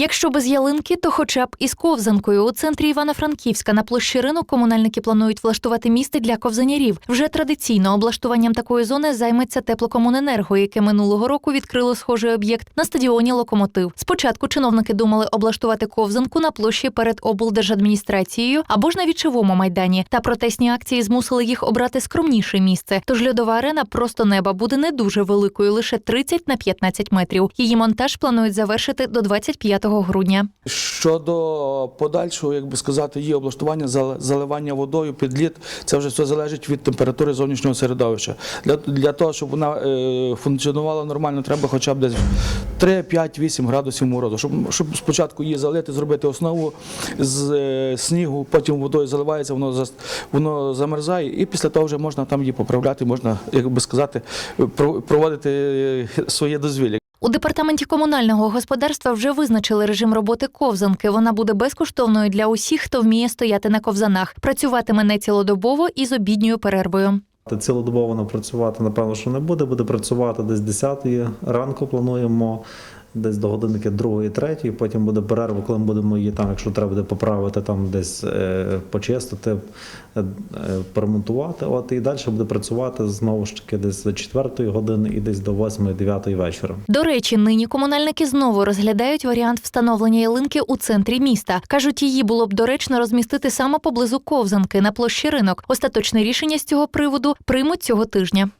Якщо без ялинки, то хоча б із ковзанкою. У центрі Івано-Франківська на площі ринок комунальники планують влаштувати місце для ковзанярів. Вже традиційно облаштуванням такої зони займеться теплокомуненерго, яке минулого року відкрило схожий об'єкт на стадіоні Локомотив. Спочатку чиновники думали облаштувати ковзанку на площі перед облдержадміністрацією або ж на вічовому майдані. Та протестні акції змусили їх обрати скромніше місце. Тож льодова арена просто неба буде не дуже великою, лише 30 на 15 метрів. Її монтаж планують завершити до 25 грудня. Щодо подальшого, як би сказати, її облаштування, зал- заливання водою, підліт, це вже все залежить від температури зовнішнього середовища. Для, для того, щоб вона е, функціонувала нормально, треба хоча б десь 3, 5, 8 градусів морозу. Щоб, щоб спочатку її залити, зробити основу з е, снігу, потім водою заливається, воно, зас- воно замерзає, і після того вже можна там її поправляти, можна, як би сказати, проводити е, своє дозвілля. У департаменті комунального господарства вже визначили режим роботи ковзанки. Вона буде безкоштовною для усіх, хто вміє стояти на ковзанах. Працюватиме не цілодобово і з обідньою перервою. Цілодобово вона працювати, напевно, що не буде. Буде працювати десь 10 ранку, плануємо, десь до годинники 2 3 потім буде перерва, коли ми будемо її там, якщо треба буде поправити, там десь е, почистити, е, е, поремонтувати. От і далі буде працювати знову ж таки десь до 4 години і десь до 8-9 вечора. До речі, нині комунальники знову розглядають варіант встановлення ялинки у центрі міста. кажуть, її було б доречно розмістити саме поблизу ковзанки на площі ринок. Остаточне рішення з цього приводу приймуть цього тижня.